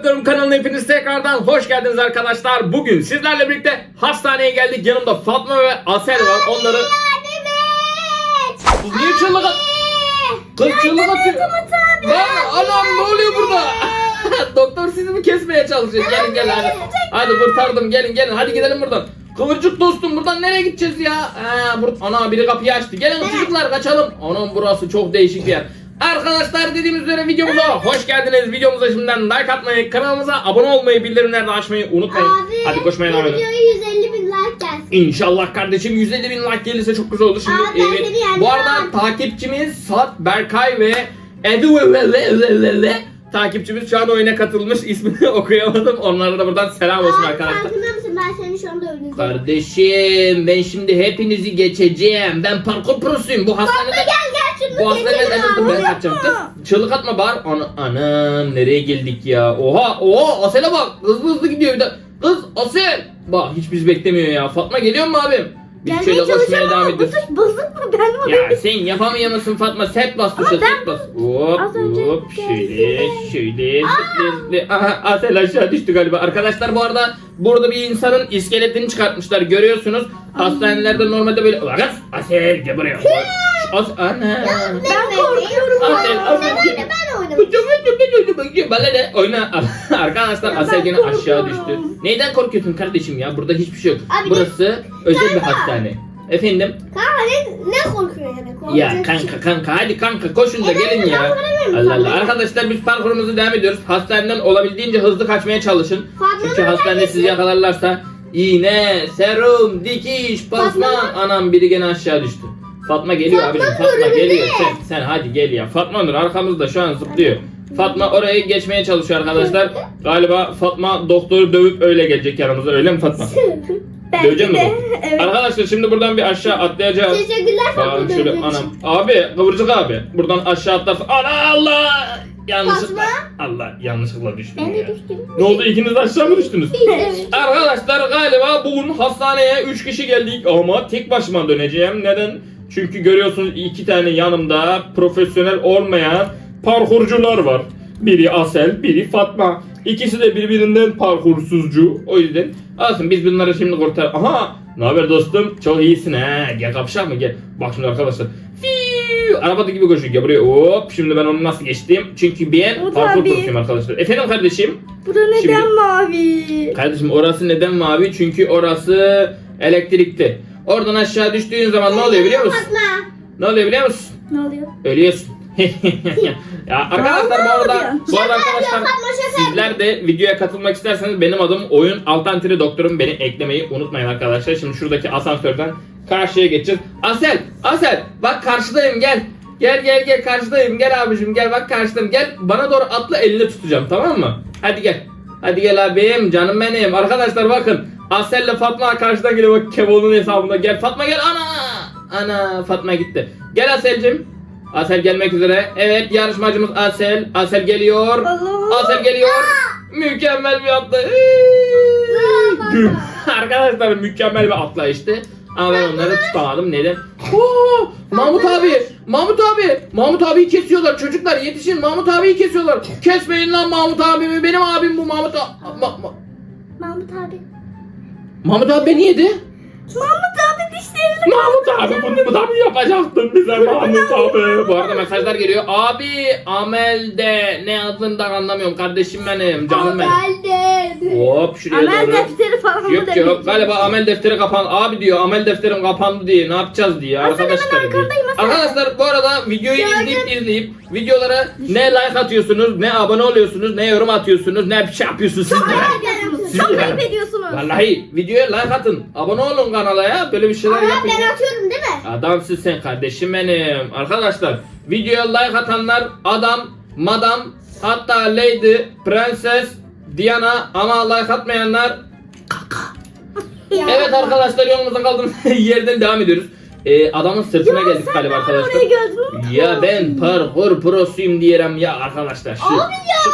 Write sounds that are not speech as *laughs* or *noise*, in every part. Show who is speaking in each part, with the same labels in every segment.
Speaker 1: Doktorum kanalına hepiniz tekrardan hoş geldiniz arkadaşlar. Bugün sizlerle birlikte hastaneye geldik. Yanımda Fatma ve Asel var. Onları... Kız niye çığlık at... Kız çığlık atıyor. Lan anam ne oluyor burada? *laughs* Doktor sizi mi kesmeye çalışıyor? Gelin gelin hadi. Hadi kurtardım gelin gelin hadi gidelim buradan. Kıvırcık dostum buradan nereye gideceğiz ya? Ha, bur ana biri kapıyı açtı. Gelin çocuklar kaçalım. Anam burası çok değişik bir yer. Arkadaşlar dediğimiz üzere videomuza hoş geldiniz. Videomuza şimdiden like atmayı, kanalımıza abone olmayı, bildirimleri de açmayı unutmayın.
Speaker 2: Abi,
Speaker 1: Hadi koşmaya devam
Speaker 2: videoya 150 bin like gelsin.
Speaker 1: İnşallah kardeşim 150 bin like gelirse çok güzel olur. Şimdi
Speaker 2: Aa, ben
Speaker 1: evet,
Speaker 2: seni yendim.
Speaker 1: bu arada takipçimiz Sat Berkay ve Edu ve- ve- ve- ve- ve- ve takipçimiz şu an oyuna katılmış. İsmini *laughs* okuyamadım. Onlara da buradan selam olsun
Speaker 2: Abi
Speaker 1: arkadaşlar.
Speaker 2: farkında mısın ben seni şu anda öldürdüm.
Speaker 1: Kardeşim ben şimdi hepinizi geçeceğim. Ben parkur prosuyum. Bu hastanede
Speaker 2: Gel
Speaker 1: bu
Speaker 2: geçelim
Speaker 1: dur
Speaker 2: abi.
Speaker 1: ben kaçacağım. Kız çığlık atma bağır. Ana, anam nereye geldik ya? Oha oha Asel'e bak. Hızlı hızlı gidiyor bir de. Kız Asel. Bak hiç bizi beklemiyor ya. Fatma geliyor mu abim? Biz
Speaker 2: Gelmeye
Speaker 1: şöyle
Speaker 2: çalışıyorum
Speaker 1: devam
Speaker 2: ama bu
Speaker 1: ediyoruz.
Speaker 2: tuş bozuk mu? Ben mi
Speaker 1: Ya sen yapamıyor musun Fatma? Set bas tuşa
Speaker 2: Ama ben
Speaker 1: bas. Hop
Speaker 2: Az önce
Speaker 1: hop şöyle
Speaker 2: geldi.
Speaker 1: şöyle zıplaya. Aha Asel aşağı düştü galiba. Arkadaşlar bu arada burada bir insanın iskeletini çıkartmışlar görüyorsunuz. Hastanelerde normalde böyle Ulan kız, Asel gel buraya. As ana.
Speaker 2: Ben korkuyorum.
Speaker 1: Asel,
Speaker 2: ya.
Speaker 1: Asel,
Speaker 2: ben
Speaker 1: Bu
Speaker 2: oynamak
Speaker 1: kötü, kötü. Bana ne? Oyna. *laughs* Arkadaşlar Asel yine aşağı düştü. Neyden korkuyorsun kardeşim ya? Burada hiçbir şey yok.
Speaker 2: Abi,
Speaker 1: Burası özel bir hastane. Efendim?
Speaker 2: Kanka ne, ne korkuyor yani? Korkacak
Speaker 1: Ya
Speaker 2: şey
Speaker 1: kanka kanka hadi kanka koşun da gelin ya. Allah Allah. Arkadaşlar biz parkurumuzu devam ediyoruz. Hastaneden olabildiğince hızlı kaçmaya çalışın.
Speaker 2: Fatma
Speaker 1: Çünkü hastanede sizi yakalarlarsa iğne, serum, dikiş.
Speaker 2: Fatma
Speaker 1: Anam biri gene aşağı düştü. Fatma geliyor
Speaker 2: Fatma
Speaker 1: abicim. Fatma geliyor. Sen, sen hadi gel ya. Fatma Nur arkamızda şu an zıplıyor. Fatma oraya geçmeye çalışıyor arkadaşlar. Galiba Fatma doktoru dövüp öyle gelecek yanımıza. Öyle mi Fatma? *laughs*
Speaker 2: Belki
Speaker 1: Dövecek mi
Speaker 2: de. Evet.
Speaker 1: Arkadaşlar şimdi buradan bir aşağı atlayacağız.
Speaker 2: Teşekkürler Fatma
Speaker 1: Tamam şöyle
Speaker 2: dövdüğün
Speaker 1: anam.
Speaker 2: için.
Speaker 1: Abi kıvırcık abi. Buradan aşağı atlarsa. Ana Allah! Yanlışlıkla. Allah yanlışlıkla düştüm
Speaker 2: Ben de
Speaker 1: ya.
Speaker 2: düştüm.
Speaker 1: Ne oldu ikiniz de aşağı mı düştünüz?
Speaker 2: Evet.
Speaker 1: Arkadaşlar galiba bugün hastaneye 3 kişi geldik ama tek başıma döneceğim. Neden? Çünkü görüyorsunuz iki tane yanımda profesyonel olmayan parkurcular var. Biri Asel, biri Fatma. İkisi de birbirinden parkursuzcu. O yüzden alsın biz bunları şimdi kurtar. Aha! Ne haber dostum? Çok iyisin ha. Gel kapışak mı? Gel. Bak şimdi arkadaşlar. Fiu! Arabada gibi koşuyor. Gel buraya. Hop. Şimdi ben onu nasıl geçtim? Çünkü ben parkur
Speaker 2: abi.
Speaker 1: arkadaşlar. Efendim kardeşim?
Speaker 2: Bura neden
Speaker 1: Şimdi-
Speaker 2: mavi?
Speaker 1: Kardeşim orası neden mavi? Çünkü orası elektrikli. Oradan aşağı düştüğün zaman ne oluyor biliyor musun? Ne oluyor biliyor musun?
Speaker 2: Ne oluyor?
Speaker 1: Ölüyorsun. *laughs* ya arkadaşlar bu arada bu arada arkadaşlar sizler de videoya katılmak isterseniz benim adım oyun altantiri doktorum beni eklemeyi unutmayın arkadaşlar. Şimdi şuradaki asansörden karşıya geçeceğiz. Asel, Asel bak karşıdayım gel. Gel gel gel karşıdayım gel abicim gel bak karşıdayım gel bana doğru atla elini tutacağım tamam mı? Hadi gel. Hadi gel abim canım benim. Arkadaşlar bakın Asel'le Fatma karşıdan geliyor bak Kevo'nun hesabında. Gel Fatma gel ana. Ana Fatma gitti. Gel Asel'cim. Asel gelmek üzere. Evet yarışmacımız Asel. Asel geliyor. Asel geliyor. Mükemmel bir atla. Güm. *laughs* Arkadaşlar mükemmel bir atlayıştı. Ama ben onları tutamadım. Neden? Oo, Mahmut abi, Mahmut abi, Mahmut abiyi kesiyorlar çocuklar yetişin Mahmut abiyi kesiyorlar. Kesmeyin lan Mahmut abimi benim abim bu Mahmut abi. Ma- Ma-
Speaker 2: Mahmut abi.
Speaker 1: Mahmut abi beni yedi.
Speaker 2: Mahmut abi dişlerini
Speaker 1: Mahmut abi bunu da mı yapacaktın bize Mahmut abi? Bu arada mesajlar geliyor. Abi Amel'de ne yazdığından anlamıyorum kardeşim benim canım benim.
Speaker 2: Geldi.
Speaker 1: Hop şuraya
Speaker 2: Amel
Speaker 1: doğru.
Speaker 2: defteri falan mı
Speaker 1: Yok yok galiba amel defteri kapan abi diyor amel defterim kapandı diye ne yapacağız diye
Speaker 2: Hasan, hemen
Speaker 1: arkadaşlar diyor.
Speaker 2: arkandayım, Hasan.
Speaker 1: Arkadaşlar bu arada videoyu
Speaker 2: Gördüm.
Speaker 1: izleyip izleyip videolara ne like atıyorsunuz ne abone oluyorsunuz ne yorum atıyorsunuz ne bir şey yapıyorsunuz siz de. Siz
Speaker 2: Çok ayıp ediyorsunuz.
Speaker 1: Vallahi videoya like atın abone olun kanala ya böyle bir şeyler
Speaker 2: Ama
Speaker 1: yapın.
Speaker 2: ben
Speaker 1: ya.
Speaker 2: atıyorum değil mi?
Speaker 1: Adamsın sen kardeşim benim. Arkadaşlar videoya like atanlar adam, madam, hatta lady, prenses, Diana ama like atmayanlar
Speaker 2: Ya. *laughs*
Speaker 1: Evet arkadaşlar yolumuza kaldığımız *laughs* yerden devam ediyoruz. Ee, adamın sırtına geldik galiba arkadaşlar. Ya ben parkur prosuyum diyelim ya arkadaşlar. Şu,
Speaker 2: Abi ya.
Speaker 1: şu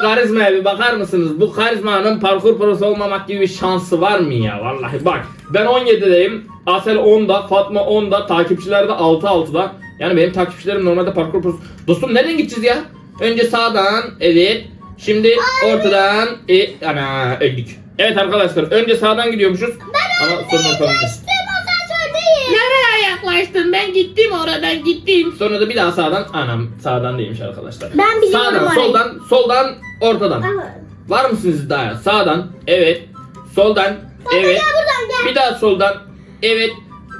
Speaker 1: karizmaya bir bakar mısınız? Bu karizmanın parkur prosu olmamak gibi bir şansı var mı ya? Vallahi bak ben 17'deyim. Asel 10'da, Fatma 10'da, takipçiler de 6-6'da. Yani benim takipçilerim normalde parkur prosu. Dostum nereden gideceğiz ya? Önce sağdan, evet. Şimdi ortadan e, ana öldük. Evet arkadaşlar önce sağdan gidiyormuşuz. Ama sonra ortadan. Yaklaştın? Ben gittim oradan gittim. Sonra da bir daha sağdan. Anam sağdan değilmiş arkadaşlar.
Speaker 2: Ben biliyorum
Speaker 1: Sağdan,
Speaker 2: orayı.
Speaker 1: soldan, soldan, ortadan.
Speaker 2: Aha.
Speaker 1: Var mısınız daha? Sağdan, evet. Soldan,
Speaker 2: Baba
Speaker 1: evet.
Speaker 2: gel buradan gel.
Speaker 1: Bir daha soldan, evet.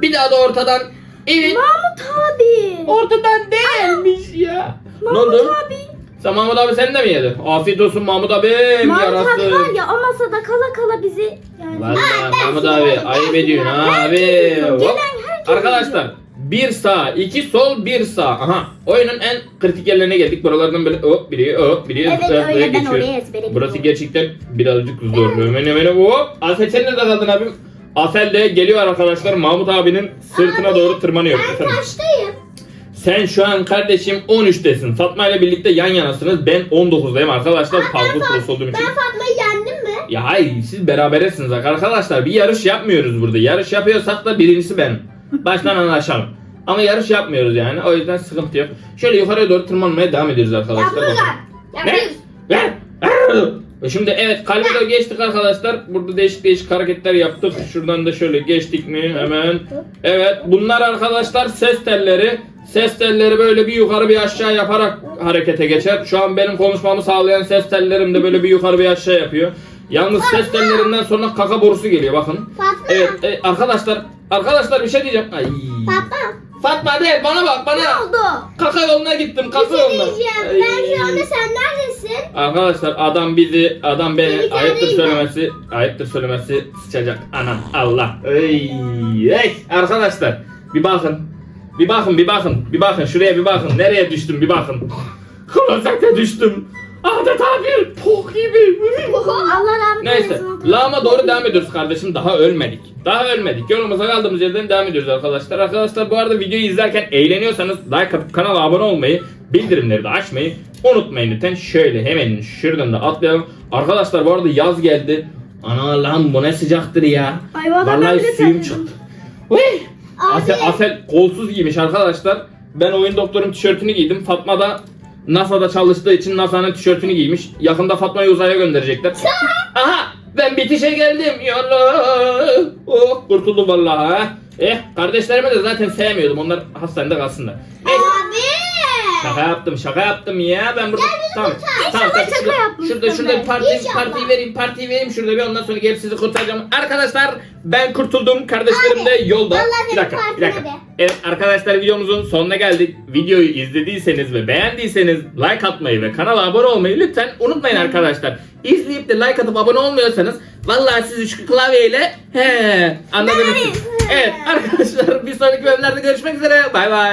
Speaker 1: Bir daha da ortadan, evet.
Speaker 2: Mahmut abi.
Speaker 1: Ortadan değilmiş ya. ne
Speaker 2: Mahmut
Speaker 1: oldu?
Speaker 2: abi.
Speaker 1: Sen Mahmut abi sen de mi yedin? Afiyet olsun Mahmut abi.
Speaker 2: Mahmut abi var
Speaker 1: yarasın.
Speaker 2: ya o masada kala kala bizi yani.
Speaker 1: Vallahi Mahmut abi ayıp ediyorsun abi. Hop. Arkadaşlar bir sağ, iki sol, bir sağ. Aha. Oyunun en kritik yerlerine geldik. Buralardan böyle hop biri, hop biri.
Speaker 2: Evet, öyle, ben oraya
Speaker 1: Burası gerçekten birazcık zor. Hemen hemen hop. Asel sen nerede kaldın abim? Asel de geliyor arkadaşlar. Mahmut abinin sırtına
Speaker 2: Abi,
Speaker 1: doğru tırmanıyor.
Speaker 2: Ben kaçtayım?
Speaker 1: Sen şu an kardeşim 13'tesin. Fatma ile birlikte yan yanasınız. Ben 19'dayım arkadaşlar. Parkur prosu olduğum için.
Speaker 2: Ben Fatma'yı yendim mi?
Speaker 1: Ya hayır siz berabersiniz arkadaşlar. Bir yarış yapmıyoruz burada. Yarış yapıyorsak da birincisi ben. Baştan anlaşalım. Ama yarış yapmıyoruz yani. O yüzden sıkıntı yok. Şöyle yukarıya doğru tırmanmaya devam ediyoruz arkadaşlar.
Speaker 2: buradan.
Speaker 1: Ne?
Speaker 2: Ya biz.
Speaker 1: Ver! Ver! Şimdi evet kalbide geçtik arkadaşlar. Burada değişik değişik hareketler yaptık. Şuradan da şöyle geçtik mi hemen. Evet bunlar arkadaşlar ses telleri. Ses telleri böyle bir yukarı bir aşağı yaparak harekete geçer. Şu an benim konuşmamı sağlayan ses tellerim de böyle bir yukarı bir aşağı yapıyor. Yalnız ses tellerinden sonra kaka borusu geliyor bakın.
Speaker 2: Fatma.
Speaker 1: Evet e, arkadaşlar arkadaşlar bir şey diyeceğim. Ay.
Speaker 2: Fatma.
Speaker 1: Fatma değil bana bak
Speaker 2: Ne
Speaker 1: bana.
Speaker 2: oldu?
Speaker 1: Kaka yoluna gittim
Speaker 2: Bir
Speaker 1: kaka
Speaker 2: şey
Speaker 1: yoluna.
Speaker 2: diyeceğim. Ben şu anda sen neredesin?
Speaker 1: Arkadaşlar adam bizi, adam beni
Speaker 2: Seni
Speaker 1: ayıptır
Speaker 2: kendin
Speaker 1: söylemesi, ayıptır söylemesi sıçacak. Anam Allah. Ey, ey. Arkadaşlar bir bakın. Bir bakın, bir bakın, bir bakın. Şuraya bir bakın. Nereye düştüm bir bakın. *laughs* Klozete düştüm. Adeta bir pok gibi.
Speaker 2: Allah rahmet
Speaker 1: Neyse.
Speaker 2: eylesin.
Speaker 1: Lağıma doğru devam ediyoruz kardeşim. Daha ölmedik. Daha ölmedik. Yolumuza kaldığımız yerden devam ediyoruz arkadaşlar. Arkadaşlar bu arada videoyu izlerken eğleniyorsanız like atıp kanala abone olmayı, bildirimleri de açmayı unutmayın lütfen. Şöyle hemen şuradan da atlayalım. Arkadaşlar bu arada yaz geldi. Ana lan bu ne sıcaktır ya.
Speaker 2: Ay valla ben
Speaker 1: Vallahi
Speaker 2: bile
Speaker 1: suyum
Speaker 2: terledim.
Speaker 1: çıktı. Uy!
Speaker 2: Abi.
Speaker 1: Asel, Asel kolsuz giymiş arkadaşlar. Ben oyun doktorun tişörtünü giydim. Fatma da NASA'da çalıştığı için NASA'nın tişörtünü giymiş. Yakında Fatma'yı uzaya gönderecekler. Aha ben bitişe geldim. Yallah. Oh kurtuldum vallahi. Eh kardeşlerimi de zaten sevmiyordum. Onlar hastanede kalsınlar. Neyse. Şaka yaptım, şaka yaptım ya. Ben burada tamam.
Speaker 2: kurtar.
Speaker 1: Tamam,
Speaker 2: İnşallah şaka
Speaker 1: Şurada,
Speaker 2: yapmışsın
Speaker 1: şurada, şurada bir parti,
Speaker 2: İnşallah.
Speaker 1: partiyi vereyim, partiyi vereyim şurada bir ondan sonra gelip sizi kurtaracağım. Arkadaşlar ben kurtuldum. Kardeşlerim de
Speaker 2: Abi,
Speaker 1: yolda.
Speaker 2: vallahi
Speaker 1: Bir dakika, bir dakika.
Speaker 2: de.
Speaker 1: Evet arkadaşlar videomuzun sonuna geldik. Videoyu izlediyseniz ve beğendiyseniz like atmayı ve kanala abone olmayı lütfen unutmayın arkadaşlar. İzleyip de like atıp abone olmuyorsanız vallahi sizi şu klavyeyle he anladınız siz. Evet arkadaşlar bir sonraki bölümlerde görüşmek üzere. Bay bay.